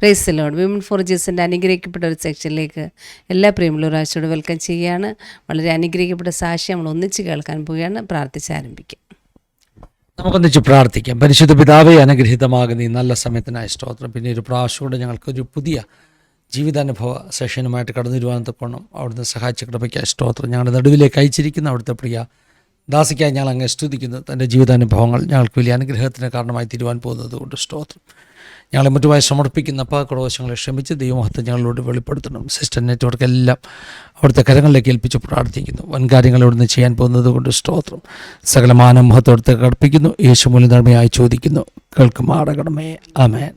Price lord women for ജീസന്റെ അനുഗ്രഹിക്കപ്പെട്ട ഒരു സെക്ഷനിലേക്ക് എല്ലാ പ്രിയമുള്ളവരാശോട് വെൽക്കം ചെയ്യുകയാണ്. വളരെ അനുഗ്രഹിക്കപ്പെട്ട സാക്ഷി നമ്മൾ ഒന്നിച്ച് കേൾക്കാൻ പോവുകയാണ്. പ്രാർത്ഥിച്ച് ആരംഭിക്കാം. നമുക്കൊന്നിച്ച് പ്രാർത്ഥിക്കാം. പരിശുദ്ധ പിതാവെ അനുഗ്രഹീതമാകുന്ന ഈ നല്ല സമയത്തിനായ സ്തോത്രം. പിന്നെ ഒരു പ്രാവശ്യം കൂടെ ഞങ്ങൾക്കൊരു പുതിയ ജീവിതാനുഭവ സെഷനുമായിട്ട് കടന്നു വരുവാൻ തക്കോണം അവിടുന്ന് സഹായിച്ച കൃപയ്ക്കായ സ്തോത്രം. ഞങ്ങളുടെ നടുവിലേക്ക് അയച്ചിരിക്കുന്ന അവിടുത്തെ പ്രിയ ദാസിക്കായി ഞങ്ങൾ അങ്ങ് സ്തുതിക്കുന്നു. തന്റെ ജീവിതാനുഭവങ്ങൾ ഞങ്ങൾക്ക് വലിയ അനുഗ്രഹത്തിന് കാരണമായി തീരുവാൻ പോകുന്നത് കൊണ്ട് സ്തോത്രം. ഞങ്ങളെ മറ്റുമായി സമർപ്പിക്കുന്ന പാക്കടവശങ്ങളെ ക്ഷമിച്ച് ദൈവമഹത്വം ഞങ്ങളോട് വെളിപ്പെടുത്തണം. സിസ്റ്റർ നെറ്റ്വർക്ക് എല്ലാം അവിടുത്തെ കരങ്ങളിലേക്ക് ഏൽപ്പിച്ച് പ്രാർത്ഥിക്കുന്നു. വൻകാര്യങ്ങൾ ഇവിടുന്ന് ചെയ്യാൻ പോകുന്നത് കൊണ്ട് സ്തോത്രം. സകലമാന മഹത്വത്തെ കടപ്പിക്കുന്നു. യേശു മൂലധർമ്മയായി ചോദിക്കുന്നു. കേൾക്കുമാറകണമേ. ആമേൻ.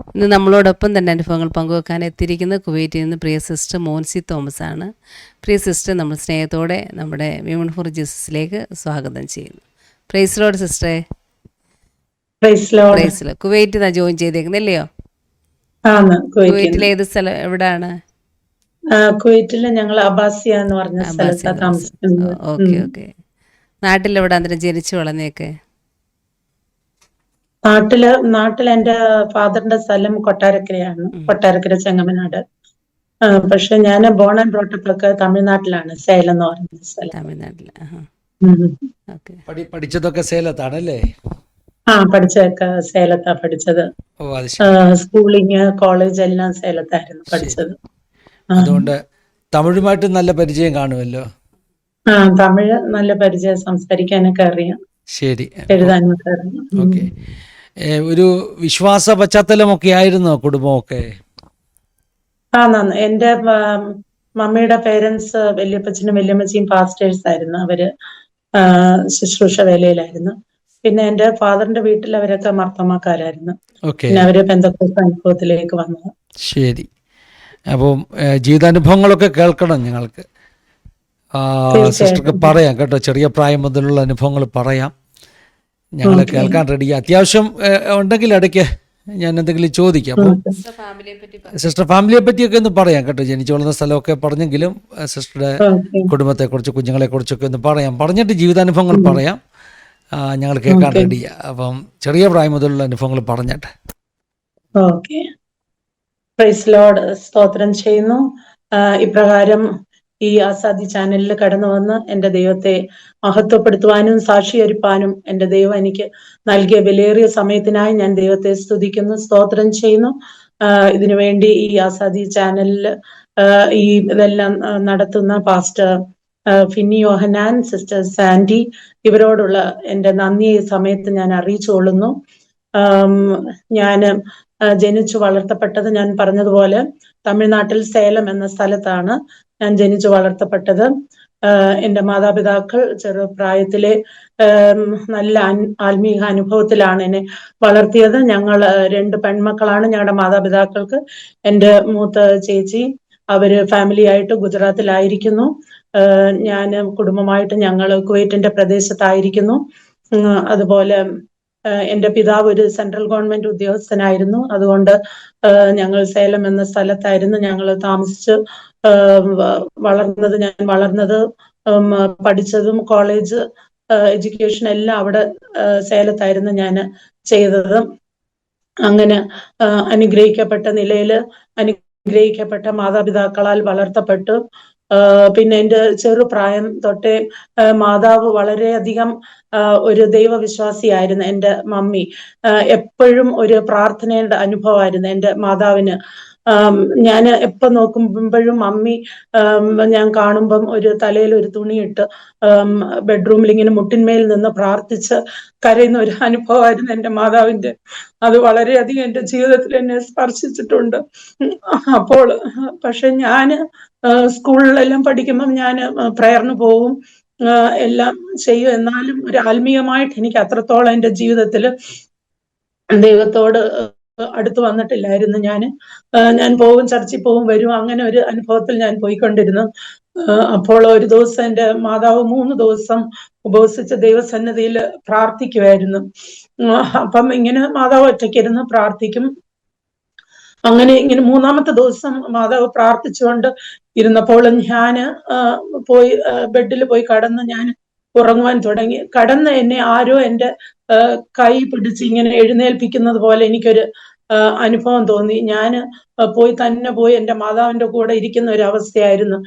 ഇന്ന് നമ്മളോടൊപ്പം തന്നെ അനുഭവങ്ങൾ പങ്കുവെക്കാൻ എത്തിയിരിക്കുന്ന കുവൈറ്റിൽ നിന്ന് പ്രിയ സിസ്റ്റർ മോൻസി തോമസ് ആണ്. പ്രിയ സിസ്റ്റർ നമ്മൾ സ്നേഹത്തോടെ നമ്മുടെ വിമൺ ഫോർ ജീസസിലേക്ക് സ്വാഗതം ചെയ്യുന്നു. പ്രൈസ് റോഡ് സിസ്റ്ററെ പ്രൈസ് ലോർഡ്. പ്രൈസ് ലോ കുവൈറ്റിൽ ജോയിൻ ചെയ്തേക്കുന്നല്ലയോ കുവൈറ്റിലെ ഏത് സ്ഥലം എവിടെയാണ് ആ, കുവൈറ്റിൽ ഞങ്ങൾ അബാസിയ എന്ന് പറഞ്ഞ സ്ഥലത്താണ് താമസിക്കുന്നത്. Okay okay. നാട്ടിലെവിടെ അന്നേരം ജനിച്ചു വളർന്നേക്കെ? നാട്ടിൽ നാട്ടിൽ എന്റെ ഫാദറിന്റെ സ്ഥലം കൊട്ടാരക്കരയാണ്. കൊട്ടാരക്കര ചെങ്ങമനാട്. ആ, പക്ഷെ ഞാൻ ബോൺ ആൻഡ് ബ്രോട്ടപ്പൊക്കെ തമിഴ്നാട്ടിലാണ് സേലം എന്ന് പറയുന്ന സ്ഥലം. തമിഴ്നാട്ടിൽ ഉം. ഓക്കെ. പഠി പഠിച്ചതൊക്കെ സേലത്താണല്ലേ? ആ പഠിച്ചതൊക്കെ സേലത്താ പഠിച്ചത്. സ്കൂളിങ് കോളേജ് എല്ലാം സേലത്തായിരുന്നു പഠിച്ചത്. അതുകൊണ്ട് തമിഴുമായിട്ട് നല്ല പരിചയം കാണുമല്ലോ ആ തമിഴ് നല്ല പരിചയം സംസാരിക്കാനൊക്കെ അറിയാം. ശരി. എഴുതാനൊക്കെ അറിയാം. ഓക്കെ. ഒരു വിശ്വാസ പശ്ചാത്തലമൊക്കെ ആയിരുന്നു കുടുംബമൊക്കെ? ആ എന്റെ മമ്മിയുടെ പേരൻസ് വല്യപ്പച്ചനും വല്യമ്മച്ചിയും പാസ്റ്റേഴ്സ് ആയിരുന്നു. അവർ ശുശ്രൂഷ വേലയിലായിരുന്നു. പിന്നെ എന്റെ ഫാദറിന്റെ വീട്ടിൽ അവരൊക്കെ മർത്തമാക്കാരായിരുന്നു പിന്നെ അവർ ബന്ധപ്പെട്ട അനുഭവത്തിലേക്ക് വന്നത് ശരി. അപ്പം ജീവിതാനുഭവങ്ങളൊക്കെ കേൾക്കണം ഞങ്ങൾക്ക്. സിസ്റ്റർക്ക് പറയാം കേട്ടോ ചെറിയ പ്രായം മുതലുള്ള അനുഭവങ്ങൾ പറയാം. ഞങ്ങൾ കേൾക്കാൻ റെഡി അത്യാവശ്യം ഉണ്ടെങ്കിൽ ഇടയ്ക്ക് ഞാൻ എന്തെങ്കിലും ചോദിക്കാം. അപ്പം ഫാമിലിയെ പറ്റി സിസ്റ്റർ ഫാമിലിയെ പറ്റിയൊക്കെ ഒന്ന് പറയാം കേട്ടോ. ജനിച്ചു വളർന്ന സ്ഥലമൊക്കെ പറഞ്ഞെങ്കിലും സിസ്റ്ററുടെ കുടുംബത്തെക്കുറിച്ച് കുഞ്ഞുങ്ങളെക്കുറിച്ചൊക്കെ ഒന്ന് പറയാം. പറഞ്ഞിട്ട് ജീവിതാനുഭവങ്ങൾ പറയാം. ഞങ്ങൾ കേൾക്കാൻ റെഡിയാ അപ്പം ചെറിയ പ്രായം മുതലുള്ള അനുഭവങ്ങൾ പറഞ്ഞിട്ട്. ഓക്കെ പ്രൈസ് ലോഡ് സ്തോത്രം ചെയ്യുന്നു. ഇപ്രകാരം ഈ ആസാദി ചാനലിൽ കടന്നു വന്ന് എന്റെ ദൈവത്തെ മഹത്വപ്പെടുത്തുവാനും സാക്ഷീകരിപ്പാനും എന്റെ ദൈവം എനിക്ക് നൽകിയ വിലയേറിയ സമയത്തിനായി ഞാൻ ദൈവത്തെ സ്തുതിക്കുന്നു സ്തോത്രം ചെയ്യുന്നു. ഇതിനുവേണ്ടി ഈ ആസാദി ചാനലിൽ ഈ ഇതെല്ലാം നടത്തുന്ന pastor Finny Yohannan sister Sandy ഇവരോടുള്ള എന്റെ നന്ദി ഈ സമയത്ത് ഞാൻ അറിയിച്ചുകൊള്ളുന്നു. ഞാൻ ജനിച്ചു വളർത്തപ്പെട്ടത് ഞാൻ പറഞ്ഞതുപോലെ തമിഴ്നാട്ടിൽ സേലം എന്ന സ്ഥലത്താണ് ഞാൻ ജനിച്ചു വളർത്തപ്പെട്ടത്. എന്റെ മാതാപിതാക്കൾ ചെറുപ്രായത്തിലെ നല്ല ആത്മീക അനുഭവത്തിലാണ് എന്നെ വളർത്തിയത്. ഞങ്ങൾ രണ്ട് പെൺമക്കളാണ് ഞങ്ങളുടെ മാതാപിതാക്കൾക്ക്. എന്റെ മൂത്ത ചേച്ചി അവർ ഫാമിലി ആയിട്ട് ഗുജറാത്തിലായിരിക്കുന്നു. ഞാൻ കുടുംബമായിട്ട് ഞങ്ങൾ കുവൈറ്റിന്റെ പ്രദേശത്തായിരിക്കുന്നു. അതുപോലെ എന്റെ പിതാവ് ഒരു സെൻട്രൽ ഗവൺമെന്റ് ഉദ്യോഗസ്ഥനായിരുന്നു. അതുകൊണ്ട് ഞങ്ങൾ സേലം എന്ന സ്ഥലത്തായിരുന്നു ഞങ്ങൾ താമസിച്ച് വളർന്നത് ഞാൻ വളർന്നത് പഠിച്ചതും കോളേജ് എഡ്യൂക്കേഷൻ എല്ലാം അവിടെ സേലത്തായിരുന്നു ഞാൻ ചെയ്തത്. അങ്ങനെ അനുഗ്രഹിക്കപ്പെട്ട നിലയിൽ അനുഗ്രഹിക്കപ്പെട്ട മാതാപിതാക്കളാൽ വളർത്തപ്പെട്ടു. പിന്നെ എന്റെ ചെറുപ്രായം തൊട്ടേ മാതാവ് വളരെയധികം ഒരു ദൈവവിശ്വാസിയായിരുന്നു എന്റെ മമ്മി. എപ്പോഴും ഒരു പ്രാർത്ഥനയുടെ അനുഭവമായിരുന്നു എന്റെ മാതാവിന്. ഞാൻ എപ്പം നോക്കുമ്പോഴും മമ്മി ഞാൻ കാണുമ്പം ഒരു തലയിൽ ഒരു തുണിയിട്ട് ബെഡ്റൂമിൽ ഇങ്ങനെ മുട്ടിന്മേൽ നിന്ന് പ്രാർത്ഥിച്ച് കരയുന്ന ഒരു അനുഭവമായിരുന്നു എന്റെ മാതാവിന്റെ. അത് വളരെയധികം എന്റെ ജീവിതത്തിൽ എന്നെ സ്പർശിച്ചിട്ടുണ്ട്. അപ്പോൾ പക്ഷെ ഞാൻ സ്കൂളിലെല്ലാം പഠിക്കുമ്പം ഞാൻ പ്രയറിന് പോവും എല്ലാം ചെയ്യും. എന്നാലും ഒരു ആത്മീയമായിട്ട് എനിക്ക് അത്രത്തോളം എന്റെ ജീവിതത്തിൽ ദൈവത്തോട് അടുത്ത് വന്നിട്ടില്ലായിരുന്നു ഞാൻ ഞാൻ പോകും ചർച്ചിൽ പോകും വരും. അങ്ങനെ ഒരു അനുഭവത്തിൽ ഞാൻ പോയിക്കൊണ്ടിരുന്നു. അപ്പോൾ ഒരു ദിവസം എന്റെ മാതാവ് മൂന്ന് ദിവസം ഉപവസിച്ച ദൈവസന്നിധിയിൽ പ്രാർത്ഥിക്കുമായിരുന്നു അപ്പം ഇങ്ങനെ മാതാവ് ഒറ്റയ്ക്കിരുന്ന് പ്രാർത്ഥിക്കും. അങ്ങനെ ഇങ്ങനെ മൂന്നാമത്തെ ദിവസം മാതാവ് പ്രാർത്ഥിച്ചുകൊണ്ട് ഇരുന്നപ്പോൾ ഞാൻ പോയി ബെഡിൽ പോയി കടന്ന് ഞാൻ ഉറങ്ങുവാൻ തുടങ്ങി. കടന്ന് എന്നെ ആരോ എന്റെ കൈ പിടിച്ച് ഇങ്ങനെ എഴുന്നേൽപ്പിക്കുന്നത് പോലെ എനിക്കൊരു അനുഭവം തോന്നി. ഞാൻ പോയി തന്നെ പോയി എന്റെ മാതാവിന്റെ കൂടെ ഇരിക്കുന്ന ഒരു അവസ്ഥയായിരുന്നു.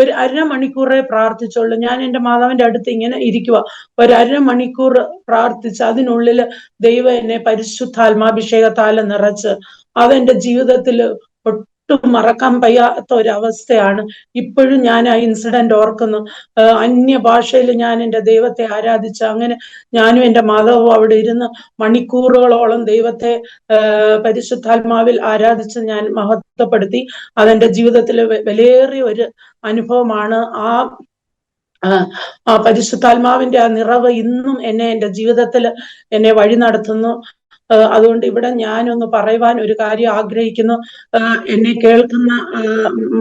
ഒരു അരമണിക്കൂറേ പ്രാർത്ഥിച്ചുള്ളൂ. ഞാൻ എന്റെ മാതാവിന്റെ അടുത്ത് ഇങ്ങനെ ഇരിക്കുക ഒരു അരമണിക്കൂർ പ്രാർത്ഥിച്ച് അതിനുള്ളിൽ ദൈവം എന്നെ പരിശുദ്ധാത്മാഭിഷേകത്താൽ നിറച്ച് അതെന്റെ ജീവിതത്തിൽ ഒട്ടും മറക്കാൻ വയ്യാത്ത ഒരവസ്ഥയാണ് ഇപ്പോഴും ഞാൻ ആ ഇൻസിഡന്റ് ഓർക്കുന്നു. അന്യ അന്യഭാഷയിൽ ഞാൻ എന്റെ ദൈവത്തെ ആരാധിച്ച അങ്ങനെ ഞാനും എന്റെ മാതാവും അവിടെ ഇരുന്ന് മണിക്കൂറുകളോളം ദൈവത്തെ പരിശുദ്ധാത്മാവിൽ ആരാധിച്ച് ഞാൻ മഹത്വപ്പെടുത്തി. അതെന്റെ ജീവിതത്തിൽ വിലയേറിയ ഒരു അനുഭവമാണ്. ആ ആ, പരിശുദ്ധാത്മാവിന്റെ ആ നിറവ് ഇന്നും എന്നെ എന്റെ ജീവിതത്തിൽ എന്നെ വഴി നടത്തുന്നു. അതുകൊണ്ട് ഇവിടെ ഞാനൊന്ന് പറയുവാൻ ഒരു കാര്യം ആഗ്രഹിക്കുന്നു. എന്നെ കേൾക്കുന്ന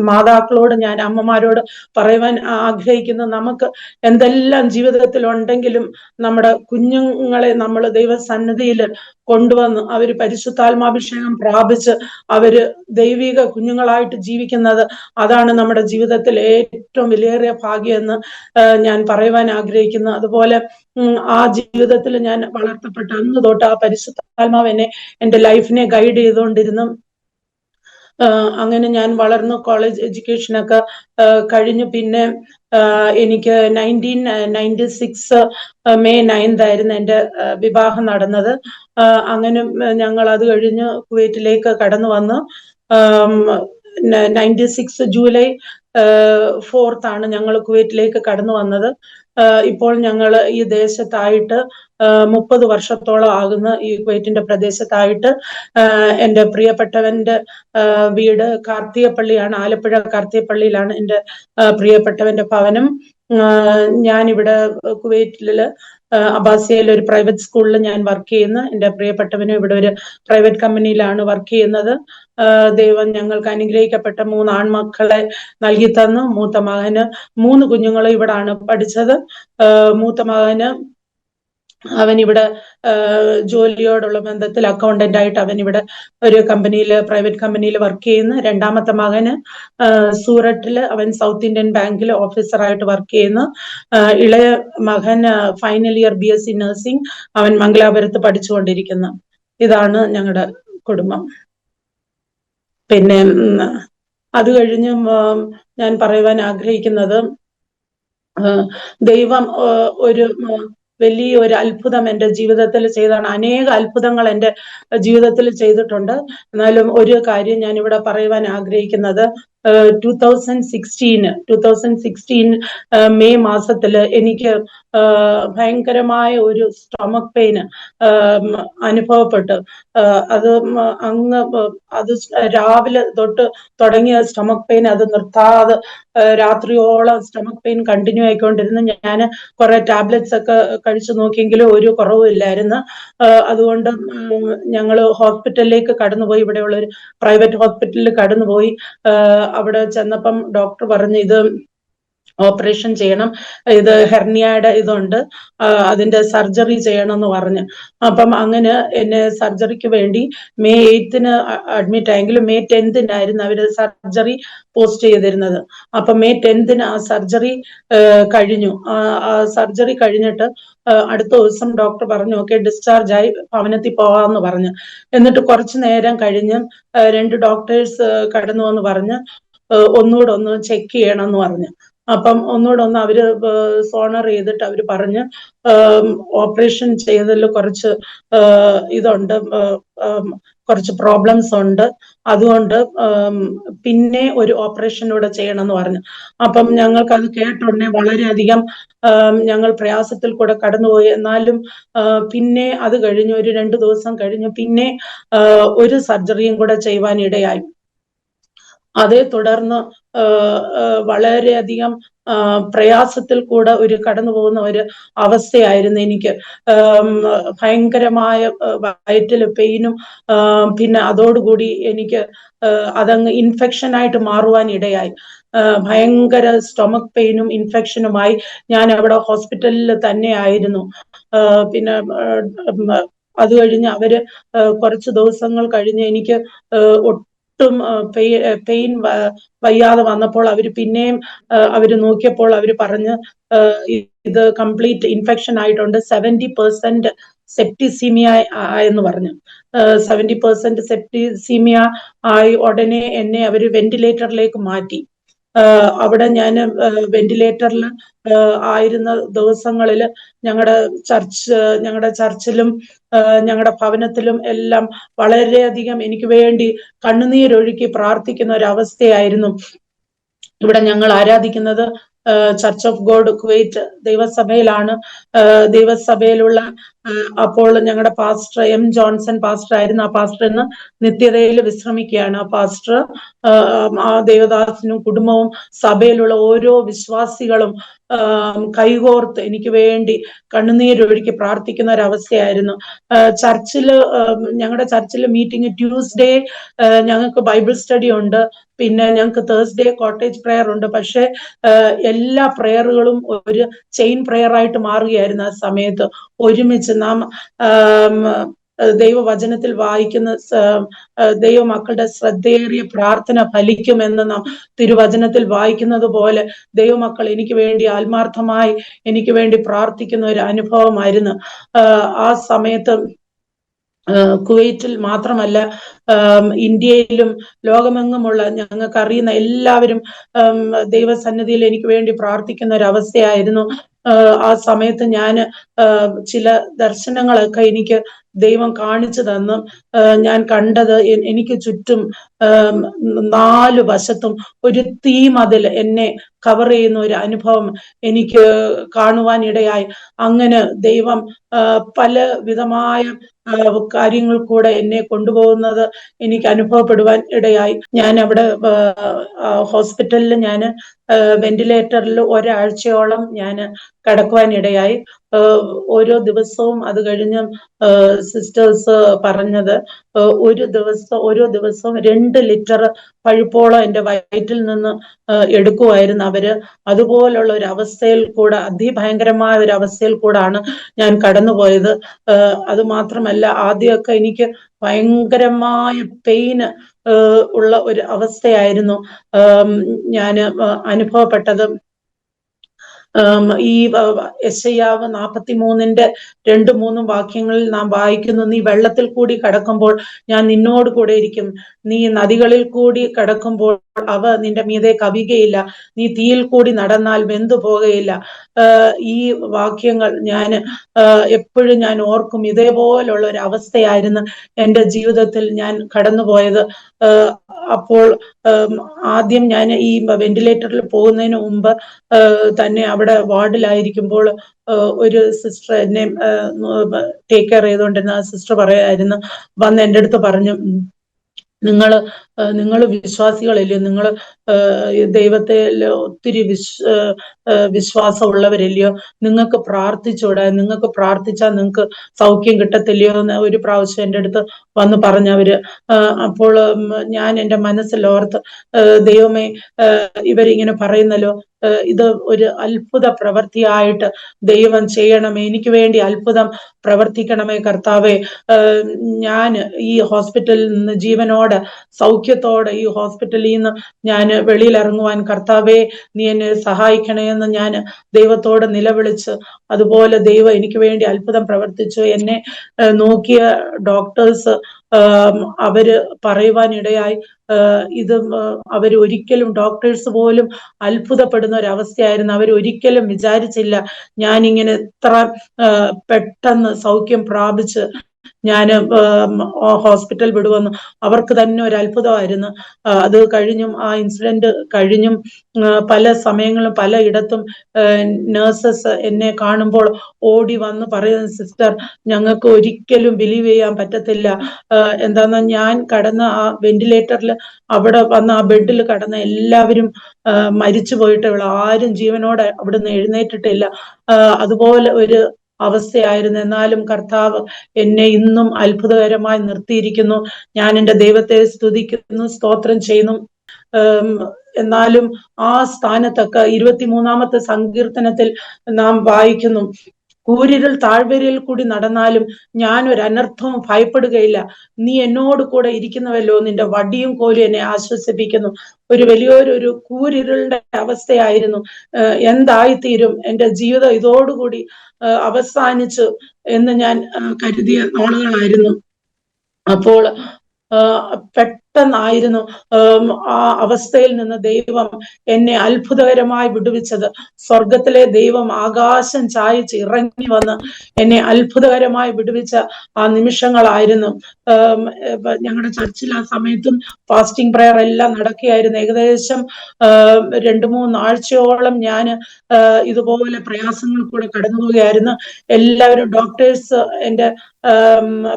മാതാക്കളോട് ഞാൻ അമ്മമാരോട് പറയുവാൻ ആഗ്രഹിക്കുന്നു. നമുക്ക് എന്തെല്ലാം ജീവിതത്തിൽ ഉണ്ടെങ്കിലും നമ്മുടെ കുഞ്ഞുങ്ങളെ നമ്മൾ ദൈവസന്നിധിയിൽ കൊണ്ടുവന്ന് അവർ പരിശുദ്ധാത്മാഭിഷേകം പ്രാപിച്ച് അവർ ദൈവിക കുഞ്ഞുങ്ങളായിട്ട് ജീവിക്കുന്നത് അതാണ് നമ്മുടെ ജീവിതത്തിൽ ഏറ്റവും വിലയേറിയ ഭാഗ്യമെന്ന് എന്ന് ഞാൻ പറയുവാൻ ആഗ്രഹിക്കുന്നു. അതുപോലെ ആ ജീവിതത്തിൽ ഞാൻ വളർത്തപ്പെട്ട അന്ന് തൊട്ട് ആ പരിശുദ്ധാത്മാവ് എന്നെ എന്റെ ലൈഫിനെ ഗൈഡ് ചെയ്തുകൊണ്ടിരുന്നു. അങ്ങനെ ഞാൻ വളർന്നു കോളേജ് എഡ്യൂക്കേഷൻ ഒക്കെ കഴിഞ്ഞു. പിന്നെ എനിക്ക് nineteen ninety six May ninth ആയിരുന്നു എന്റെ വിവാഹം നടന്നത്. അങ്ങനെ ഞങ്ങൾ അത് കഴിഞ്ഞ് കുവൈറ്റിലേക്ക് കടന്നു വന്നു. നയന്റി സിക്സ് ജൂലൈ ഫോർത്താണ് ഞങ്ങൾ കുവൈറ്റിലേക്ക് കടന്നു വന്നത്. ഇപ്പോൾ ഞങ്ങൾ ഈ ദേശത്തായിട്ട് മുപ്പത് വർഷത്തോളം ആകുന്ന ഈ കുവൈറ്റിന്റെ പ്രദേശത്തായിട്ട് എന്റെ പ്രിയപ്പെട്ടവന്റെ വീട് കാർത്തികപ്പള്ളിയാണ് ആലപ്പുഴ കാർത്തികപ്പള്ളിയിലാണ് എന്റെ പ്രിയപ്പെട്ടവന്റെ ഭവനം. ഞാനിവിടെ കുവൈറ്റിൽ അബാസിയയിൽ ഒരു പ്രൈവറ്റ് സ്കൂളിൽ ഞാൻ വർക്ക് ചെയ്യുന്നു എന്റെ പ്രിയപ്പെട്ടവനും ഇവിടെ ഒരു പ്രൈവറ്റ് കമ്പനിയിലാണ് വർക്ക് ചെയ്യുന്നത്. ദൈവം ഞങ്ങൾക്ക് അനുഗ്രഹിക്കപ്പെട്ട മൂന്ന് ആൺമക്കളെ നൽകി തന്നു. മൂത്ത മകന് മൂന്ന് കുഞ്ഞുങ്ങളും ഇവിടാണ് പഠിച്ചത്. മൂത്ത മകന് അവൻ ഇവിടെ ജോലിയോടുള്ള ബന്ധത്തിൽ അക്കൗണ്ടന്റ് ആയിട്ട് അവൻ ഇവിടെ ഒരു കമ്പനിയിൽ പ്രൈവറ്റ് കമ്പനിയിൽ വർക്ക് ചെയ്യുന്നു രണ്ടാമത്തെ മകന് സൂററ്റിൽ അവൻ സൗത്ത് ഇന്ത്യൻ ബാങ്കിൽ ഓഫീസറായിട്ട് വർക്ക് ചെയ്യുന്നു ഇളയ മകൻ final year B S C nursing അവൻ മംഗലാപുരത്ത് പഠിച്ചുകൊണ്ടിരിക്കുന്നു. ഇതാണ് ഞങ്ങളുടെ കുടുംബം. പിന്നെ അത് കഴിഞ്ഞ് ഞാൻ പറയുവാൻ ആഗ്രഹിക്കുന്നത് ദൈവം ഒരു വലിയ ഒരു അത്ഭുതം എന്റെ ജീവിതത്തിൽ ചെയ്താണ്. അനേക അത്ഭുതങ്ങൾ എന്റെ ജീവിതത്തിൽ ചെയ്തിട്ടുണ്ട്. എന്നാലും ഒരു കാര്യം ഞാൻ ഇവിടെ പറയുവാൻ ആഗ്രഹിക്കുന്നത്. Two thousand sixteen two thousand sixteen May മാസത്തിൽ എനിക്ക് ഭയങ്കരമായ ഒരു സ്റ്റൊമക് പെയിൻ അനുഭവപ്പെട്ടു. അത് അങ്ങ് അത് രാവിലെ തൊട്ട് തുടങ്ങിയ സ്റ്റൊമക് പെയിൻ അത് നിർത്താതെ രാത്രിയോളം സ്റ്റൊമക് പെയിൻ കണ്ടിന്യൂ ആയിക്കൊണ്ടിരുന്നു. ഞാൻ കുറെ ടാബ്ലറ്റ്സ് ഒക്കെ കഴിച്ചു നോക്കിയെങ്കിലും ഒരു കുറവും ഇല്ലായിരുന്നു. അതുകൊണ്ട് ഞങ്ങൾ ഹോസ്പിറ്റലിലേക്ക് കടന്നുപോയി. ഇവിടെയുള്ള ഒരു പ്രൈവറ്റ് ഹോസ്പിറ്റലിൽ കടന്നുപോയി. അവിടെ ചെന്നപ്പം ഡോക്ടർ പറഞ്ഞു ഇത് ഓപ്പറേഷൻ ചെയ്യണം ഇത് ഹെർണിയയുടെ ഇതുണ്ട് അതിന്റെ സർജറി ചെയ്യണം എന്ന് പറഞ്ഞു. അപ്പം അങ്ങനെ എന്നെ സർജറിക്ക് വേണ്ടി മെയ് എയ്ത്തിന് അഡ്മിറ്റ് ആയെങ്കിലും മെയ് ടെൻത്തിനായിരുന്നു അവർ സർജറി പോസ്റ്റ് ചെയ്തിരുന്നത്. അപ്പൊ മെയ് ടെൻത്തിന് ആ സർജറി കഴിഞ്ഞു. ആ സർജറി കഴിഞ്ഞിട്ട് അടുത്ത ദിവസം ഡോക്ടർ പറഞ്ഞു ഓക്കെ ഡിസ്ചാർജ് ആയി ഭവനത്തിൽ പോവാന്ന് പറഞ്ഞു. എന്നിട്ട് കുറച്ചു നേരം കഴിഞ്ഞ് രണ്ട് ഡോക്ടേഴ്സ് കടന്നു എന്ന് പറഞ്ഞ് ഒന്നുകൂടെ ഒന്ന് ചെക്ക് ചെയ്യണം എന്ന് പറഞ്ഞു. അപ്പം ഒന്നുകൂടെ ഒന്ന് അവർ സോണർ ചെയ്തിട്ട് അവർ പറഞ്ഞ് ഓപ്പറേഷൻ ചെയ്തതിൽ കുറച്ച് ഇതുണ്ട് കുറച്ച് പ്രോബ്ലംസ് ഉണ്ട്. അതുകൊണ്ട് പിന്നെ ഒരു ഓപ്പറേഷൻ കൂടെ ചെയ്യണം എന്ന് പറഞ്ഞു. അപ്പം ഞങ്ങൾക്ക് അത് കേട്ടുടനെ വളരെയധികം ഞങ്ങൾ പ്രയാസത്തിൽ കൂടെ കടന്നുപോയി. എന്നാലും പിന്നെ അത് കഴിഞ്ഞ് ഒരു രണ്ട് ദിവസം കഴിഞ്ഞ് പിന്നെ ഒരു സർജറിയും കൂടെ ചെയ്യുവാൻ ഇടയായി അതേ തുടർന്ന് വളരെയധികം പ്രയാസത്തിൽ കൂടെ ഒരു കടന്നു പോകുന്ന ഒരു അവസ്ഥയായിരുന്നു എനിക്ക്. ഭയങ്കരമായ വയറ്റിൽ പെയിനും പിന്നെ അതോടുകൂടി എനിക്ക് അതങ്ങ് ഇൻഫെക്ഷൻ ആയിട്ട് മാറുവാൻ ഇടയായി. ഭയങ്കര സ്റ്റൊമക് പെയിനും ഇൻഫെക്ഷനുമായി ഞാൻ അവിടെ ഹോസ്പിറ്റലിൽ തന്നെ ആയിരുന്നു പിന്നെ അത് കഴിഞ്ഞ് അവർ കുറച്ച് ദിവസങ്ങൾ കഴിഞ്ഞ് എനിക്ക് ഒട്ടും പെയിൻ വയ്യാതെ വന്നപ്പോൾ അവർ പിന്നെയും അവർ നോക്കിയപ്പോൾ അവർ പറഞ്ഞ് ഇത് കംപ്ലീറ്റ് ഇൻഫെക്ഷൻ ആയിട്ടുണ്ട്. സെവന്റി പെർസെന്റ് സെപ്റ്റിസീമിയ എന്ന് പറഞ്ഞു. സെവന്റി പെർസെന്റ് സെപ്റ്റിസീമിയ ആയി ഉടനെ എന്നെ അവർ വെന്റിലേറ്ററിലേക്ക് മാറ്റി. അവിടെ ഞാൻ വെന്റിലേറ്ററിൽ ആയിരുന്ന ദിവസങ്ങളിൽ ഞങ്ങളുടെ ചർച്ച് ഞങ്ങളുടെ ചർച്ചിലും ഞങ്ങളുടെ ഭവനത്തിലും എല്ലാം വളരെയധികം എനിക്ക് വേണ്ടി കണ്ണുനീരൊഴുക്കി പ്രാർത്ഥിക്കുന്ന ഒരു അവസ്ഥയായിരുന്നു ഇവിടെ ഞങ്ങൾ ആരാധിക്കുന്നത് ചർച്ച് ഓഫ് ഗോഡ് കുവൈറ്റ് ദൈവസഭയിലാണ്. ദൈവസഭയിലുള്ള അപ്പോൾ ഞങ്ങളുടെ പാസ്റ്റർ എം ജോൺസൺ പാസ്റ്റർ ആയിരുന്നു. ആ പാസ്റ്റർ ഇന്ന് നിത്യതയിൽ വിശ്രമിക്കുകയാണ് ആ പാസ്റ്റർ ആ ദേവദാസിനും കുടുംബവും സഭയിലുള്ള ഓരോ വിശ്വാസികളും കൈകോർത്ത് എനിക്ക് വേണ്ടി കണ്ണുനീരൊഴുക്കി പ്രാർത്ഥിക്കുന്ന ഒരവസ്ഥയായിരുന്നു ചർച്ചിൽ ഞങ്ങളുടെ ചർച്ചിലെ മീറ്റിംഗ് ട്യൂസ്ഡേ ഞങ്ങൾക്ക് ബൈബിൾ സ്റ്റഡി ഉണ്ട്. പിന്നെ ഞങ്ങൾക്ക് തേഴ്സ്ഡേ കോട്ടേജ് പ്രെയർ ഉണ്ട്. പക്ഷേ എല്ലാ പ്രെയറുകളും ഒരു ചെയിൻ പ്രെയർ ആയിട്ട് മാറുകയായിരുന്നു ആ സമയത്ത്. ഒരുമിച്ച് നാം ദൈവവചനത്തിൽ വായിക്കുന്ന ദൈവമക്കളുടെ ശ്രദ്ധേറിയ പ്രാർത്ഥന ഫലിക്കുമെന്ന് നാം തിരുവചനത്തിൽ വായിക്കുന്നത് പോലെ ദൈവമക്കൾ എനിക്ക് വേണ്ടി ആത്മാർത്ഥമായി എനിക്ക് വേണ്ടി പ്രാർത്ഥിക്കുന്ന ഒരു അനുഭവമായിരുന്നു. ആ സമയത്ത് കുവൈറ്റിൽ മാത്രമല്ല ഇന്ത്യയിലും ലോകമെങ്ങുമുള്ള ഞങ്ങൾക്ക് അറിയുന്ന എല്ലാവരും ദൈവസന്നിധിയിൽ എനിക്ക് വേണ്ടി പ്രാർത്ഥിക്കുന്ന ഒരു അവസ്ഥയായിരുന്നു. ആ സമയത്ത് ഞാൻ ചില ദർശനങ്ങളൊക്കെ എനിക്ക് ദൈവം കാണിച്ചു തന്ന്. ഞാൻ കണ്ടത് എനിക്ക് ചുറ്റും നാല് വശത്തും ഒരു തീ മതിൽ എന്നെ കവർ ചെയ്യുന്ന ഒരു അനുഭവം എനിക്ക് കാണുവാൻ ഇടയായി. അങ്ങനെ ദൈവം പല വിധമായ കാര്യങ്ങൾ കൂടെ എന്നെ കൊണ്ടുപോകുന്നത് എനിക്ക് അനുഭവപ്പെടുവാൻ ഇടയായി. ഞാൻ അവിടെ ഹോസ്പിറ്റലിൽ ഞാൻ വെന്റിലേറ്ററിൽ ഒരാഴ്ചയോളം ഞാൻ കിടക്കുവാൻ ഇടയായി. ഓരോ ദിവസവും അത് കഴിഞ്ഞ് സിസ്റ്റേഴ്സ് പറഞ്ഞത് ഒരു ദിവസം ഓരോ ദിവസവും രണ്ട് ലിറ്റർ പഴുപ്പോളം എന്റെ വയറ്റിൽ നിന്ന് എടുക്കുമായിരുന്നു അവർ. അതുപോലുള്ള ഒരു അവസ്ഥയിൽ കൂടെ അതിഭയങ്കരമായ ഒരു അവസ്ഥയിൽ കൂടാണ് ഞാൻ കടന്നുപോയത്. അത് മാത്രമല്ല ആദ്യമൊക്കെ എനിക്ക് ഭയങ്കരമായ പെയിന് ഉള്ള ഒരു അവസ്ഥയായിരുന്നു. ഞാൻ അനുഭവപ്പെട്ടത്. ഈ യശയ്യാവ് നാൽപ്പത്തി മൂന്നിന്റെ രണ്ടു മൂന്നും വാക്യങ്ങളിൽ നാം വായിക്കുന്നു നീ വെള്ളത്തിൽ കൂടി കടക്കുമ്പോൾ ഞാൻ നിന്നോട് കൂടെ ഇരിക്കും. നീ നദികളിൽ കൂടി കടക്കുമ്പോൾ അവ നിന്റെ മീതെ കവികയില്ല നീ തീയിൽ കൂടി നടന്നാൽ വെന്തു പോകുകയില്ല ഈ വാക്യങ്ങൾ ഞാൻ എപ്പോഴും ഞാൻ ഓർക്കും. ഇതേപോലുള്ള ഒരു അവസ്ഥയായിരുന്നു എന്റെ ജീവിതത്തിൽ ഞാൻ കടന്നുപോയത്. അപ്പോൾ ആദ്യം ഞാൻ ഈ വെന്റിലേറ്ററിൽ പോകുന്നതിന് മുമ്പ് തന്നെ അവിടെ വാർഡിലായിരിക്കുമ്പോൾ ഒരു സിസ്റ്റർ എന്നെ ടേക്ക് കെയർ ചെയ്തുകൊണ്ടിരുന്ന സിസ്റ്റർ പറയായിരുന്നു വന്ന് എന്റെ അടുത്ത് പറഞ്ഞു നിങ്ങൾ നിങ്ങൾ വിശ്വാസികളല്ലേ? നിങ്ങൾ ദൈവത്തെ ഒത്തിരി വിശ് വിശ്വാസം ഉള്ളവരല്ലയോ വിശ്വാസമുള്ളവരല്ലയോ? നിങ്ങൾക്ക് പ്രാർത്ഥിച്ചൂടെ? നിങ്ങൾക്ക് പ്രാർത്ഥിച്ചാൽ നിങ്ങൾക്ക് സൗഖ്യം കിട്ടത്തില്ലയോ എന്ന് ഒരു പ്രാവശ്യം എന്റെ അടുത്ത് വന്ന് പറഞ്ഞവര്. അപ്പോൾ ഞാൻ എന്റെ മനസ്സിലോർത്ത് ദൈവമേ ഇവരിങ്ങനെ പറയുന്നല്ലോ ഇത് ഒരു അത്ഭുത പ്രവൃത്തിയായിട്ട് ദൈവം ചെയ്യണമേ. എനിക്ക് വേണ്ടി അത്ഭുതം പ്രവർത്തിക്കണമേ കർത്താവെ. ഞാൻ ഈ ഹോസ്പിറ്റലിൽ നിന്ന് ജീവനോടെ സൗഖ്യത്തോടെ ഈ ഹോസ്പിറ്റലിൽ നിന്ന് ഞാൻ വെളിയിൽ ഇറങ്ങുവാൻ കർത്താവേ നീ എന്നെ സഹായിക്കണേ എന്ന് ഞാൻ ദൈവത്തോട് നിലവിളിച്ച് അതുപോലെ ദൈവം എനിക്ക് വേണ്ടി അത്ഭുതം പ്രവർത്തിച്ചു. എന്നെ നോക്കിയ ഡോക്ടേഴ്സ് അവർ പറയുവാനിടയായി. ഇത് അവർ ഒരിക്കലും ഡോക്ടേഴ്സ് പോലും അത്ഭുതപ്പെടുന്ന ഒരവസ്ഥയായിരുന്നു അവർ ഒരിക്കലും വിചാരിച്ചില്ല ഞാൻ ഇത്ര പെട്ടെന്ന് സൗഖ്യം പ്രാപിച്ച് ഞാൻ ഹോസ്പിറ്റൽ വിടുവെന്ന് അവർക്ക് തന്നെ ഒരു അത്ഭുതമായിരുന്നു അത് കഴിഞ്ഞും ആ ഇൻസിഡന്റ് കഴിഞ്ഞും പല സമയങ്ങളും പല ഇടത്തും നേഴ്സസ് എന്നെ കാണുമ്പോൾ ഓടി വന്ന് പറയുന്ന സിസ്റ്റർ ഞങ്ങൾക്ക് ഒരിക്കലും ബിലീവ് ചെയ്യാൻ പറ്റത്തില്ല. എന്താണെന്ന് ഞാൻ കടന്ന ആ വെന്റിലേറ്ററിൽ അവിടെ വന്ന ആ ബെഡിൽ കടന്ന എല്ലാവരും മരിച്ചു പോയിട്ടേ ഉള്ളൂ ആരും ജീവനോടെ അവിടുന്ന് എഴുന്നേറ്റിട്ടില്ല. അതുപോലെ ഒരു അവസ്ഥയായിരുന്നു. എന്നാലും കർത്താവ് എന്നെ ഇന്നും അത്ഭുതകരമായി നിർത്തിയിരിക്കുന്നു. ഞാൻ എന്റെ ദൈവത്തെ സ്തുതിക്കുന്നു സ്തോത്രം ചെയ്യുന്നു. എന്നാലും ആ സ്ഥാനത്തൊക്കെ ഇരുപത്തിമൂന്നാമത്തെ സങ്കീർത്തനത്തിൽ നാം വായിക്കുന്നു. കൂരിരുൾ താഴ്വരയിൽ കൂടി നടന്നാലും ഞാൻ ഒരു അനർത്ഥവും ഭയപ്പെടുകയില്ല. നീ എന്നോട് കൂടെ ഇരിക്കുന്നവല്ലോ നിന്റെ വടിയും കോലും എന്നെ ആശ്വസിപ്പിക്കുന്നു. ഒരു വലിയൊരു ഒരു കൂരിരുളിന്റെ അവസ്ഥയായിരുന്നു എന്തായിത്തീരും? എന്റെ ജീവിതം ഇതോടുകൂടി അവസാനിച്ചു എന്ന് ഞാൻ കരുതിയ നാളുകളായിരുന്നു. അപ്പോൾ പെട്ടെന്നായിരുന്നു. ആ അവസ്ഥയിൽ നിന്ന് ദൈവം എന്നെ അത്ഭുതകരമായി വിടുവിച്ചത്. സ്വർഗത്തിലെ ദൈവം ആകാശം ചായച്ച് ഇറങ്ങി വന്ന് എന്നെ അത്ഭുതകരമായി വിടുവിച്ച ആ നിമിഷങ്ങളായിരുന്നു. ഞങ്ങളുടെ ചർച്ചിൽ ആ സമയത്തും ഫാസ്റ്റിംഗ് പ്രയർ എല്ലാം നടക്കുകയായിരുന്നു. ഏകദേശം രണ്ടു മൂന്ന് ആഴ്ചയോളം ഞാൻ ഇതുപോലെ പ്രയാസങ്ങൾ കൂടെ കടന്നു പോവുകയായിരുന്നു. എല്ലാവരും ഡോക്ടേഴ്സ് എന്റെ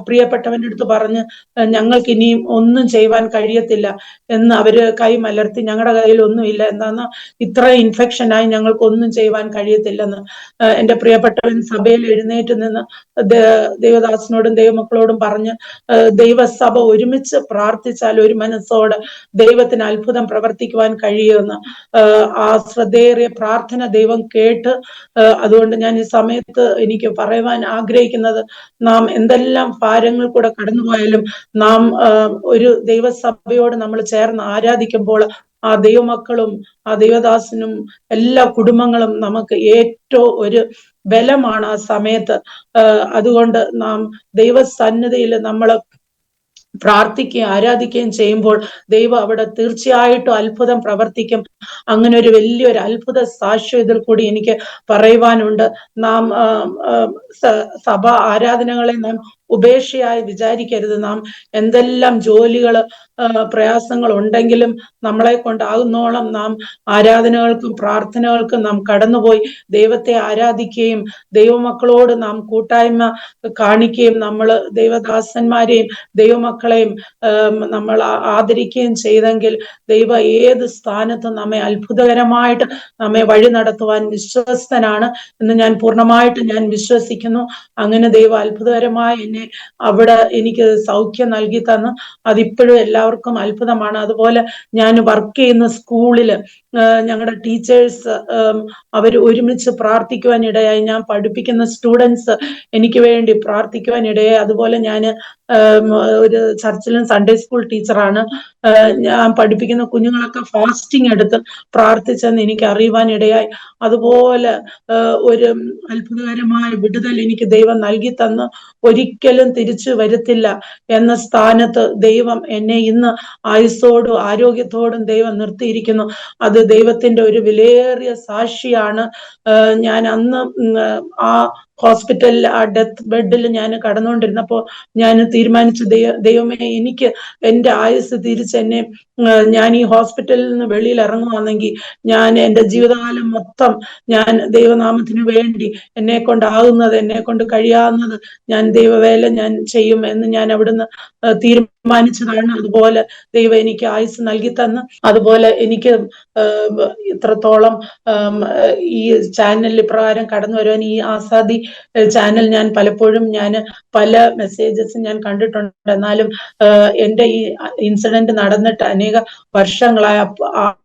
പ്രിയപ്പെട്ടവന്റെ അടുത്ത് പറഞ്ഞ് ഞങ്ങൾക്ക് ഇനിയും ഒന്നും ചെയ്യുവാൻ കഴിയത്തില്ല എന്ന് അവർ കൈ മലർത്തി ഞങ്ങളുടെ കയ്യിൽ ഒന്നുമില്ല എന്താന്ന് ഇത്ര ഇൻഫെക്ഷൻ ആയി ഞങ്ങൾക്ക് ഒന്നും ചെയ്യുവാൻ കഴിയത്തില്ലെന്ന്. എന്റെ പ്രിയപ്പെട്ടവൻ സഭയിൽ എഴുന്നേറ്റ് നിന്ന് ദൈവദാസനോടും ദൈവമക്കളോടും പറഞ്ഞ് ദൈവസഭ ഒരുമിച്ച് പ്രാർത്ഥിച്ചാൽ ഒരു മനസ്സോട് ദൈവത്തിന് അത്ഭുതം പ്രവർത്തിക്കുവാൻ കഴിയുമെന്ന്. ആ ശ്രദ്ധേറിയ പ്രാർത്ഥന ദൈവം കേട്ട് അതുകൊണ്ട് ഞാൻ ഈ സമയത്ത് എനിക്ക് പറയുവാൻ ആഗ്രഹിക്കുന്നത് നാം എന്തെല്ലാം ഭാരങ്ങൾ കൂടെ കടന്നുപോയാലും നാം ഒരു ഒരു ദൈവസഭയോട് നമ്മൾ ചേർന്ന് ആരാധിക്കുമ്പോൾ ആ ദൈവമക്കളും ആ ദൈവദാസനും എല്ലാ കുടുംബങ്ങളും നമുക്ക് ഏറ്റവും ഒരു ബലമാണ് ആ സമയത്ത്. അതുകൊണ്ട് നാം ദൈവസന്നിധിയിൽ നമ്മൾ പ്രാർത്ഥിക്കുകയും ആരാധിക്കുകയും ചെയ്യുമ്പോൾ ദൈവം അവിടെ തീർച്ചയായിട്ടും അത്ഭുതം പ്രവർത്തിക്കും. അങ്ങനെ ഒരു വലിയൊരു അത്ഭുത സാക്ഷ്യം ഇതിൽ കൂടി എനിക്ക് പറയുവാനുണ്ട്. നാം സഭ ആരാധനകളെ നാം ഉപേക്ഷയായി വിചാരിക്കരുത് നാം. എന്തെല്ലാം ജോലികൾ പ്രയാസങ്ങൾ ഉണ്ടെങ്കിലും നമ്മളെ കൊണ്ടാകുന്നോളം നാം ആരാധനകൾക്കും പ്രാർത്ഥനകൾക്കും നാം കടന്നുപോയി ദൈവത്തെ ആരാധിക്കുകയും ദൈവമക്കളോട് നാം കൂട്ടായ്മ കാണിക്കുകയും നമ്മൾ ദൈവദാസന്മാരെയും ദൈവമക്കളെയും നമ്മൾ ആദരിക്കുകയും ചെയ്തെങ്കിൽ ദൈവ ഏത് സ്ഥാനത്തും നമ്മെ അത്ഭുതകരമായിട്ട് നമ്മെ വഴി നടത്തുവാൻ വിശ്വസ്തനാണ് എന്ന് ഞാൻ പൂർണമായിട്ട് ഞാൻ വിശ്വസിക്കുന്നു. അങ്ങനെ ദൈവം അത്ഭുതകരമായി എന്നെ അവിടെ എനിക്ക് സൗഖ്യം നൽകി തന്ന്. അതിപ്പോഴും എല്ലാവർക്കും അത്ഭുതമാണ്. അതുപോലെ ഞാൻ വർക്ക് ചെയ്യുന്ന സ്കൂളിൽ ഞങ്ങളുടെ ടീച്ചേഴ്സ് അവർ ഒരുമിച്ച് പ്രാർത്ഥിക്കുവാൻ ഇടയായി. ഞാൻ പഠിപ്പിക്കുന്ന സ്റ്റുഡൻസ് എനിക്ക് വേണ്ടി പ്രാർത്ഥിക്കുവാൻ ഇടയായി. അതുപോലെ ഞാൻ ഒരു ചർച്ചിലും സൺഡേ സ്കൂൾ ടീച്ചറാണ് ഞാൻ പഠിപ്പിക്കുന്ന കുഞ്ഞുങ്ങളൊക്കെ ഫാസ്റ്റിംഗ് എടുത്ത് പ്രാർത്ഥിച്ചെന്ന് എനിക്ക് അറിയുവാനിടയായി അതുപോലെ ഒരു അത്ഭുതകരമായ വിടുതൽ എനിക്ക് ദൈവം നൽകി തന്ന് ഒരിക്കലും തിരിച്ചു വരുത്തില്ല എന്ന സ്ഥാനത്ത് ദൈവം എന്നെ ഇന്ന് ആയുസ്സോടും ആരോഗ്യത്തോടും ദൈവം നിർത്തിയിരിക്കുന്നു. അത് ദൈവത്തിന്റെ ഒരു വിലയേറിയ സാക്ഷിയാണ്. ഞാൻ അന്ന് ആ ഹോസ്പിറ്റലിൽ ആ ഡെത്ത് ബെഡിൽ ഞാൻ കടന്നുകൊണ്ടിരുന്നപ്പോൾ ഞാൻ തീരുമാനിച്ചു ദൈവ ദൈവമേ എനിക്ക് എന്റെ ആയുസ് തിരിച്ച് എന്നെ ഞാൻ ഈ ഹോസ്പിറ്റലിൽ നിന്ന് വെളിയിൽ ഇറങ്ങുവാണെങ്കിൽ ഞാൻ എന്റെ ജീവിതകാലം മൊത്തം ഞാൻ ദൈവനാമത്തിന് വേണ്ടി എന്നെ കൊണ്ടാകുന്നത് എന്നെ കൊണ്ട് കഴിയാവുന്നത് ഞാൻ ദൈവവേല ഞാൻ ചെയ്യും എന്ന് ഞാൻ അവിടുന്ന് തീരുമാനിച്ചതാണ്. അതുപോലെ ദൈവം എനിക്ക് ആയുസ് നൽകി തന്ന്. അതുപോലെ എനിക്ക് ഇത്രത്തോളം ഈ ചാനൽ ഇപ്രകാരം കടന്നു വരുവാൻ ഈ ആസാദി ചാനൽ ഞാൻ പലപ്പോഴും ഞാൻ പല മെസ്സേജസ് ഞാൻ കണ്ടിട്ടുണ്ട്. എന്നാലും എന്റെ ഈ ഇൻസിഡന്റ് നടന്നിട്ട് അനേക വർഷങ്ങളായ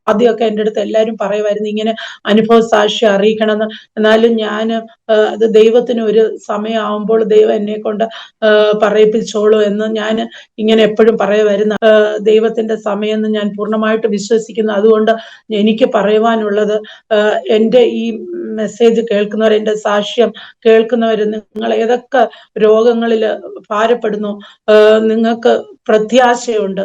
ആദ്യമൊക്കെ എന്റെ അടുത്ത് എല്ലാവരും പറയുമായിരുന്നു ഇങ്ങനെ അനുഭവ സാക്ഷി അറിയിക്കണമെന്ന്. എന്നാലും ഞാൻ അത് ദൈവത്തിന് ഒരു സമയമാകുമ്പോൾ ദൈവം എന്നെ കൊണ്ട് പറയിപ്പിച്ചോളൂ എന്ന് ഞാൻ ഇങ്ങനെ എപ്പോഴും പറയുമായിരുന്നു. ദൈവത്തിന്റെ സമയം എന്ന് ഞാൻ പൂർണമായിട്ട് വിശ്വസിക്കുന്നു. അതുകൊണ്ട് എനിക്ക് പറയുവാനുള്ളത് എന്റെ ഈ മെസ്സേജ് കേൾക്കുന്നവർ എന്റെ സാക്ഷ്യം കേൾക്കുന്നവർ നിങ്ങൾ ഏതൊക്കെ രോഗങ്ങളിൽ ഭാരപ്പെടുന്നു നിങ്ങൾക്ക് പ്രത്യാശയുണ്ട്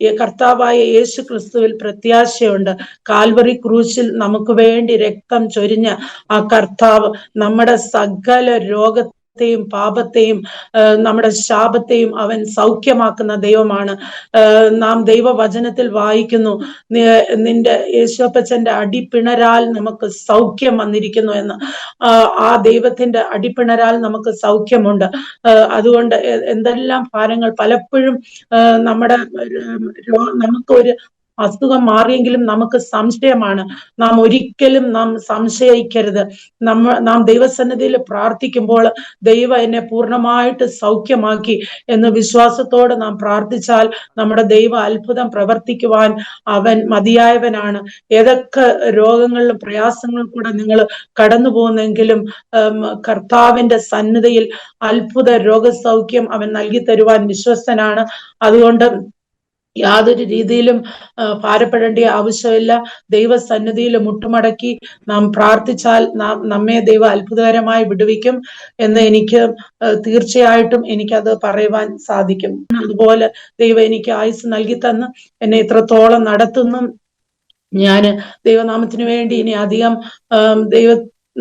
കർത്താവായ യേശു ക്രിസ്തുവിൽ പ്രത്യാശയുണ്ട്. കാൽവറി ക്രൂശിൽ നമുക്ക് വേണ്ടി രക്തം ചൊരിഞ്ഞ ആ കർത്താവ് നമ്മുടെ സകല രോഗ ത്തെയും പാപത്തെയും നമ്മുടെ ശാപത്തെയും അവൻ സൗഖ്യമാക്കുന്ന ദൈവമാണ്. നാം ദൈവവചനത്തിൽ വായിക്കുന്നു നിന്റെ യേശോപ്പച്ചന്റെ അടിപ്പിണരാൽ നമുക്ക് സൗഖ്യം വന്നിരിക്കുന്നു എന്ന്. ആ ദൈവത്തിന്റെ അടിപ്പിണരാൽ നമുക്ക് സൗഖ്യമുണ്ട്. അതുകൊണ്ട് എന്തെല്ലാം ഭാരങ്ങൾ പലപ്പോഴും നമ്മുടെ നമുക്ക് ഒരു അസുഖം മാറിയെങ്കിലും നമുക്ക് സംശയമാണ്. നാം ഒരിക്കലും നാം സംശയിക്കരുത്. നമ്മ നാം ദൈവസന്നിധിയിൽ പ്രാർത്ഥിക്കുമ്പോൾ ദൈവം എന്നെ പൂർണമായിട്ട് സൗഖ്യമാക്കി എന്ന് വിശ്വാസത്തോടെ നാം പ്രാർത്ഥിച്ചാൽ നമ്മുടെ ദൈവ അത്ഭുതം പ്രവർത്തിക്കുവാൻ അവൻ മതിയായവനാണ്. ഏതൊക്കെ രോഗങ്ങളിലും പ്രയാസങ്ങളിലും കൂടെ നിങ്ങൾ കടന്നു പോകുന്നെങ്കിലും കർത്താവിന്റെ സന്നിധിയിൽ അത്ഭുത രോഗസൗഖ്യം അവൻ നൽകി തരുവാൻ വിശ്വസ്തനാണ്. അതുകൊണ്ട് യാതൊരു രീതിയിലും ഭാരപ്പെടേണ്ട ആവശ്യമില്ല. ദൈവസന്നിധിയിൽ മുട്ടുമടക്കി നാം പ്രാർത്ഥിച്ചാൽ നാം നമ്മെ ദൈവം അത്ഭുതകരമായി വിടുവിക്കും എന്ന് എനിക്ക് തീർച്ചയായിട്ടും എനിക്കത് പറയുവാൻ സാധിക്കും. അതുപോലെ ദൈവം എനിക്ക് ആയുസ് നൽകി തന്ന് എന്നെ ഇത്രത്തോളം നടത്തുന്നു. ഞാൻ ദൈവനാമത്തിന് വേണ്ടി ഇനി അധികം ദൈവ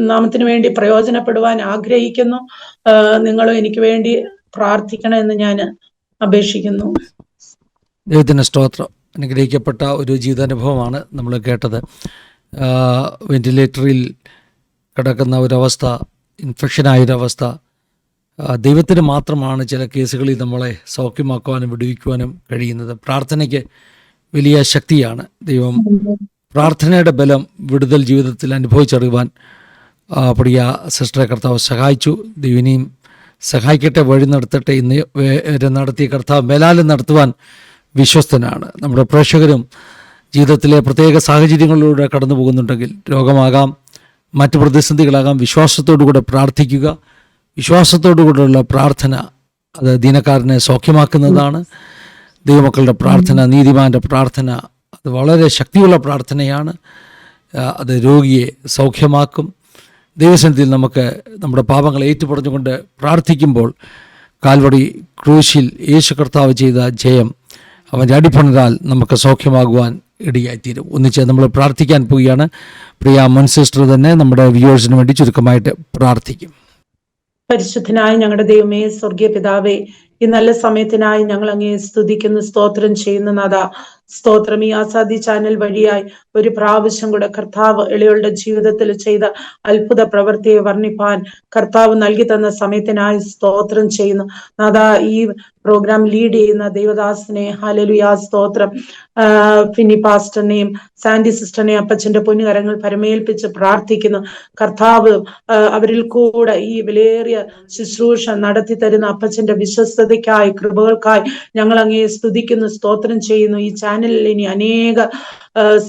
നാമത്തിന് വേണ്ടി പ്രയോജനപ്പെടുവാൻ ആഗ്രഹിക്കുന്നു. നിങ്ങളും എനിക്ക് വേണ്ടി പ്രാർത്ഥിക്കണമെന്ന് ഞാൻ അപേക്ഷിക്കുന്നു. ദൈവത്തിന്റെ സ്തോത്രം അനുഗ്രഹിക്കപ്പെട്ട ഒരു ജീവിതാനുഭവമാണ് നമ്മൾ കേട്ടത്. വെന്റിലേറ്ററിൽ കിടക്കുന്ന ഒരവസ്ഥ ഇൻഫെക്ഷനായൊരവസ്ഥ ആ, ദൈവത്തിന് മാത്രമാണ് ചില കേസുകളിൽ നമ്മളെ സൗഖ്യമാക്കുവാനും വിടുവിക്കുവാനും കഴിയുന്നത്. പ്രാർത്ഥനയ്ക്ക് വലിയ ശക്തിയാണ് ദൈവം. പ്രാർത്ഥനയുടെ ബലം വിടുതൽ ജീവിതത്തിൽ അനുഭവിച്ചറിയുവാൻ പ്രിയ സിസ്റ്ററെ കർത്താവ് സഹായിച്ചു. ദൈവനെയും സഹായിക്കട്ടെ വഴി നടത്തട്ടെ ഇന്ന് നടത്തിയ കർത്താവ് മേലാലും നടത്തുവാൻ വിശ്വസ്തനാണ്. നമ്മുടെ പ്രേക്ഷകരും ജീവിതത്തിലെ പ്രത്യേക സാഹചര്യങ്ങളിലൂടെ കടന്നു പോകുന്നുണ്ടെങ്കിൽ രോഗമാകാം മറ്റ് പ്രതിസന്ധികളാകാം. വിശ്വാസത്തോടുകൂടെ പ്രാർത്ഥിക്കുക. വിശ്വാസത്തോടുകൂടെയുള്ള പ്രാർത്ഥന അത് ദീനക്കാരനെ സൗഖ്യമാക്കുന്നതാണ്. ദൈവമക്കളുടെ പ്രാർത്ഥന നീതിമാന്റെ പ്രാർത്ഥന അത് വളരെ ശക്തിയുള്ള പ്രാർത്ഥനയാണ്. അത് രോഗിയെ സൗഖ്യമാക്കും. ദൈവസന്നിധിയിൽ നമുക്ക് നമ്മുടെ പാപങ്ങൾ ഏറ്റുപറഞ്ഞുകൊണ്ട് പ്രാർത്ഥിക്കുമ്പോൾ കാൽവടി ക്രൂശിൽ യേശു കർത്താവ് ചെയ്ത ജയം അവന്റെ അടിപ്പണരാൽ നമുക്ക് സൗഖ്യമാകുവാൻ ഇടയായിത്തീരും. ഒന്നിച്ച് നമ്മൾ പ്രാർത്ഥിക്കാൻ പോവുകയാണ്. പ്രിയ മുൻ സിസ്റ്റർ തന്നെ നമ്മുടെ വ്യൂവേഴ്സിന് വേണ്ടി ചുരുക്കമായിട്ട് പ്രാർത്ഥിക്കും. പരിശുദ്ധനായ ഞങ്ങളുടെ ദൈവമേ സ്വർഗീയ പിതാവേ ഈ നല്ല സമയത്തിനായി ഞങ്ങൾ അങ്ങേ സ്തുതിക്കുന്നു സ്തോത്രം ചെയ്യുന്ന നാഥ. സ്തോത്രം. ഈ ആസാദി ചാനൽ വഴിയായി ഒരു പ്രാവശ്യം കൂടെ കർത്താവ് എളികളുടെ ജീവിതത്തിൽ ചെയ്ത അത്ഭുത പ്രവൃത്തിയെ വർണിപ്പാൻ കർത്താവ് നൽകി തന്ന സമയത്തിനായി സ്തോത്രം ചെയ്യുന്നു. അതാ ഈ പ്രോഗ്രാം ലീഡ് ചെയ്യുന്ന ദേവദാസിനെ ഹലലുയാ സ്തോത്രം. ഫിനി പാസ്റ്ററിനെയും സാൻഡി സിസ്റ്ററിനെയും അപ്പച്ചന്റെ പൊന്നുകരങ്ങൾ പരമേൽപ്പിച്ച് പ്രാർത്ഥിക്കുന്നു. കർത്താവ് അവരിൽ കൂടെ ഈ വിലയേറിയ ശുശ്രൂഷ നടത്തി തരുന്ന അപ്പച്ചന്റെ വിശ്വസ്തതയ്ക്കായി കൃപകൾക്കായി ഞങ്ങൾ അങ്ങേ സ്തുതിക്കുന്നു സ്തോത്രം ചെയ്യുന്നു. ഈ ചാനലിൽ ഇനി അനേക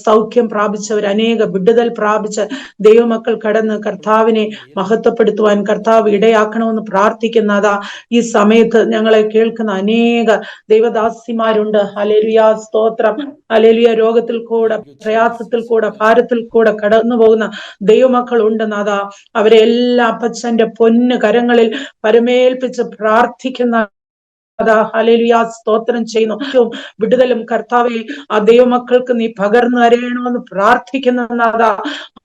സൗഖ്യം പ്രാപിച്ചവർ അനേക വിടുതൽ പ്രാപിച്ച ദൈവമക്കൾ കടന്ന് കർത്താവിനെ മഹത്വപ്പെടുത്തുവാൻ കർത്താവ് ഇടയാക്കണമെന്ന് പ്രാർത്ഥിക്കുന്ന അതാ ഈ സമയത്ത് ഞങ്ങളെ കേൾക്കുന്ന അനേക ദൈവദാസിമാരുണ്ട്. അലേലിയ സ്തോത്രം. അലേലിയ രോഗത്തിൽ കൂടെ പ്രയാസത്തിൽ കൂടെ ഭാരത്തിൽ കൂടെ കടന്നു പോകുന്ന ദൈവമക്കൾ ഉണ്ട് നാഥ. അവരെ എല്ലാ അപ്പച്ചന്റെ പൊന്ന് കരങ്ങളിൽ പരമേൽപ്പിച്ച് പ്രാർത്ഥിക്കുന്ന സ്തോത്രം ചെയ്യുന്നു. വിടുതലും കർത്താവെ ആ ദൈവമക്കൾക്ക് നീ പകർന്നു അരയണമെന്ന് പ്രാർത്ഥിക്കുന്ന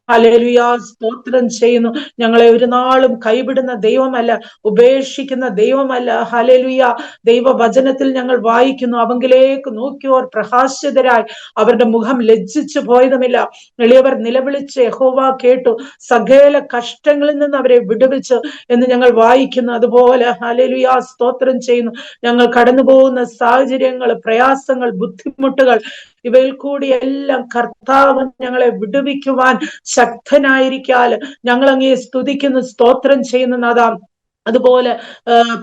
ഹലേലുയ സ്തോത്രം ചെയ്യുന്നു. ഞങ്ങളെ ഒരു നാളും കൈവിടുന്ന ദൈവമല്ല ഉപേക്ഷിക്കുന്ന ദൈവമല്ല. ഹലേലുയ ദൈവവചനത്തിൽ ഞങ്ങൾ വായിക്കുന്നു. അവങ്കിലേക്ക് നോക്കിയോർ പ്രകാശിതരായി അവരുടെ മുഖം ലജ്ജിച്ചു പോയതുമില്ല. എളിയവർ നിലവിളിച്ച് യഹോവ കേട്ടു. സകല കഷ്ടങ്ങളിൽ നിന്ന് അവരെ വിടുവിച്ചു എന്ന് ഞങ്ങൾ വായിക്കുന്നു. അതുപോലെ ഹലേലുയ സ്തോത്രം ചെയ്യുന്നു. ഞങ്ങൾ കടന്നു പോകുന്ന സാഹചര്യങ്ങൾ പ്രയാസങ്ങൾ ബുദ്ധിമുട്ടുകൾ ഇവയിൽ കൂടി എല്ലാം കർത്താവ് ഞങ്ങളെ വിടുവിക്കുവാൻ ശക്തനായിരിക്കാൽ ഞങ്ങൾ അങ്ങേ സ്തുതിക്കുന്നു സ്തോത്രം ചെയ്യുന്നു നാദാം അതുപോലെ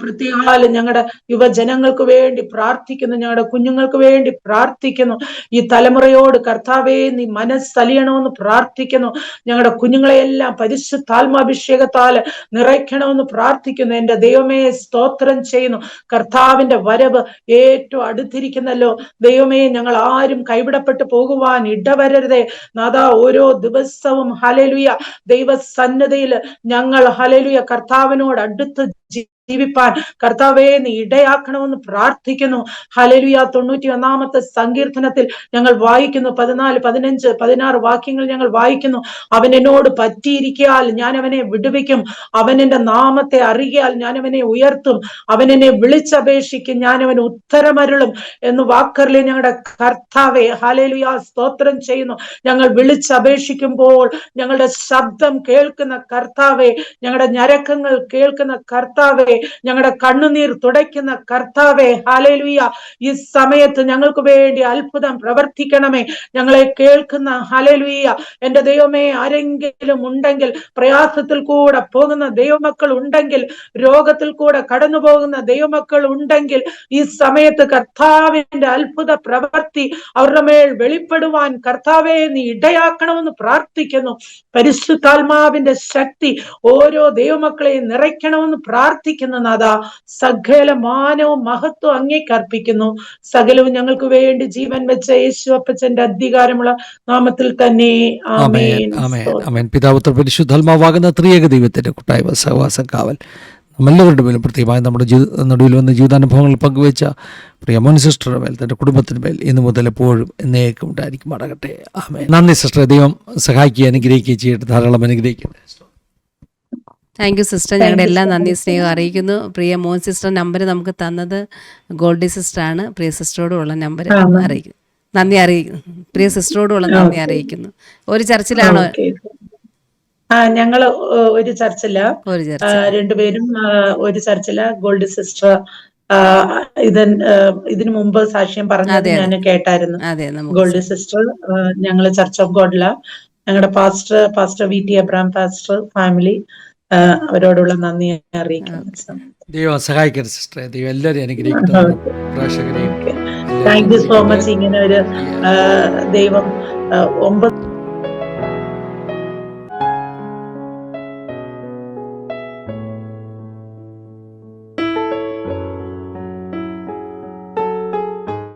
പ്രത്യേകാലം ഞങ്ങളുടെ യുവജനങ്ങൾക്ക് വേണ്ടി പ്രാർത്ഥിക്കുന്നു ഞങ്ങളുടെ കുഞ്ഞുങ്ങൾക്ക് വേണ്ടി പ്രാർത്ഥിക്കുന്നു. ഈ തലമുറയോട് കർത്താവേ നീ മനസ്സലിയണമെന്ന് പ്രാർത്ഥിക്കുന്നു. ഞങ്ങളുടെ കുഞ്ഞുങ്ങളെയെല്ലാം പരിശുദ്ധാത്മാഭിഷേകത്താൽ നിറയ്ക്കണമെന്ന് പ്രാർത്ഥിക്കുന്നു. എന്റെ ദൈവമേ സ്തോത്രം ചെയ്യുന്നു. കർത്താവിന്റെ വരവ് ഏറ്റവും അടുത്തിരിക്കുന്നല്ലോ. ദൈവമേ ഞങ്ങൾ ആരും കൈവിടപ്പെട്ടു പോകുവാൻ ഇടവരരുതേ. നാദാ ഓരോ ദിവസവും ഹലലുയ ദൈവസന്നദ്ധയിൽ ഞങ്ങൾ ഹലലുയ കർത്താവിനോട് അടുത്ത് 就是 ജീവിപ്പാൻ. കർത്താവേ നീ ഇടയാക്കണമെന്ന് പ്രാർത്ഥിക്കുന്നു. ഹലലുയ തൊണ്ണൂറ്റി ഒന്നാമത്തെ സങ്കീർത്തനത്തിൽ ഞങ്ങൾ വായിക്കുന്നു. പതിനാല് പതിനഞ്ച് പതിനാറ് വാക്യങ്ങൾ ഞങ്ങൾ വായിക്കുന്നു. അവൻ എന്നോട് പറ്റിയിരിക്കാൽ ഞാൻ അവനെ വിടുവിക്കും. അവൻ എന്റെ നാമത്തെ അറിയാൽ ഞാൻ അവനെ ഉയർത്തും. അവൻ എന്നെ വിളിച്ചപേക്ഷിക്കും. ഞാൻ അവന് ഉത്തരമരുളും എന്ന് വാക്കറിലെ ഞങ്ങളുടെ കർത്താവെ ഹലലുയ സ്തോത്രം ചെയ്യുന്നു. ഞങ്ങൾ വിളിച്ചപേക്ഷിക്കുമ്പോൾ ഞങ്ങളുടെ ശബ്ദം കേൾക്കുന്ന കർത്താവെ ഞങ്ങളുടെ ഞരക്കങ്ങൾ കേൾക്കുന്ന കർത്താവെ ഞങ്ങളുടെ കണ്ണുനീർ തുടയ്ക്കുന്ന കർത്താവെ ഹാലേലുയ ഈ സമയത്ത് ഞങ്ങൾക്ക് വേണ്ടി അത്ഭുതം പ്രവർത്തിക്കണമേ. ഞങ്ങളെ കേൾക്കുന്ന ഹാലേലുയ എന്റെ ദൈവമേ ആരെങ്കിലും ഉണ്ടെങ്കിൽ പ്രയാസത്തിൽ കൂടെ പോകുന്ന ദൈവമക്കൾ ഉണ്ടെങ്കിൽ രോഗത്തിൽ കൂടെ കടന്നു പോകുന്ന ദൈവമക്കൾ ഉണ്ടെങ്കിൽ ഈ സമയത്ത് കർത്താവിന്റെ അത്ഭുത പ്രവർത്തി അവരുടെ മേൽ വെളിപ്പെടുവാൻ കർത്താവെ നീ ഇടയാക്കണമെന്ന് പ്രാർത്ഥിക്കുന്നു. പരിശുദ്ധാത്മാവിന്റെ ശക്തി ഓരോ ദൈവമക്കളെയും നിറയ്ക്കണമെന്ന് പ്രാർത്ഥിക്കുന്നു. നാഥ സകല മാനവും മഹത്വം അങ്ങേക്ക് അർപ്പിക്കുന്നു സകലവും ഞങ്ങൾക്ക് വേണ്ടി ജീവൻ വെച്ച യേശു അപ്പച്ചന്റെ അധികാരമുള്ള നാമത്തിൽ തന്നെ ആമേൻ. പിതാവുത്ര പരിശുദ്ധാത്മാവാകുന്ന ത്രിയേക ദൈവത്തിന്റെ കൂട്ടായ്മ സഹവാസം കാവൽ നമ്മളെല്ലാവരുടെ മേലും പ്രത്യേകമായി നമ്മുടെ ജീവിത നടുവിൽ വന്ന ജീവിതാനുഭവങ്ങൾ പങ്കുവെച്ച പ്രിയ മോൻ സിസ്റ്ററുടെ മേൽ തന്റെ കുടുംബത്തിന്റെ മേൽ ഇന്നു മുതൽ എപ്പോഴും എന്നേക്കും ഉണ്ടായിരിക്കും അടകട്ടെ ആമേ നന്ദി സിസ്റ്റർ ദൈവം സഹായിക്കുക അനുഗ്രഹിക്കുകയും ചെയ്യട്ടെ. ധാരാളം അനുഗ്രഹിക്കട്ടെ. താങ്ക് യു സിസ്റ്റർ ഞങ്ങളുടെ എല്ലാ നന്ദി സ്നേഹം അറിയിക്കുന്നു. പ്രിയ മോൻ സിസ്റ്റർ നമ്പർ നമുക്ക് തന്നത് ഗോൾഡി സിസ്റ്ററാണ് പ്രിയ സിസ്റ്ററോടുള്ള നമ്പർ അറിയിക്കുന്നു. നന്ദി അറിയിക്കുന്നു. പ്രിയ സിസ്റ്ററോടുള്ള നന്ദി അറിയിക്കുന്നു. ഒരു ചർച്ചിലാണോ. ആ ഞങ്ങൾ ഒരു ചർച്ചില. രണ്ടുപേരും ഒരു ചർച്ചില. ഗോൾഡ് സിസ്റ്റർ ആ, ഇത് ഇതിനു മുമ്പ് സാക്ഷ്യം പറഞ്ഞത്. ഞാൻ കേട്ടായിരുന്നു. ഗോൾഡ് സിസ്റ്റർ ഞങ്ങൾ ഞങ്ങൾ ചർച്ച് ഓഫ് ഗോഡില ഞങ്ങളുടെ pastor pastor V T Abram pastor family അവരോടുള്ള നന്ദി അറിയിക്കുന്നു. ദൈവം സഹായിക്കട്ടെ സിസ്റ്ററെ. ദൈവം എല്ലാവരെയും അനുഗ്രഹിക്കട്ടെ. ഓക്കേ. പ്രേക്ഷകരെയും താങ്ക് യു സോ മച്ച് ഇങ്ങനെ ഒരു ദൈവം ഒമ്പത്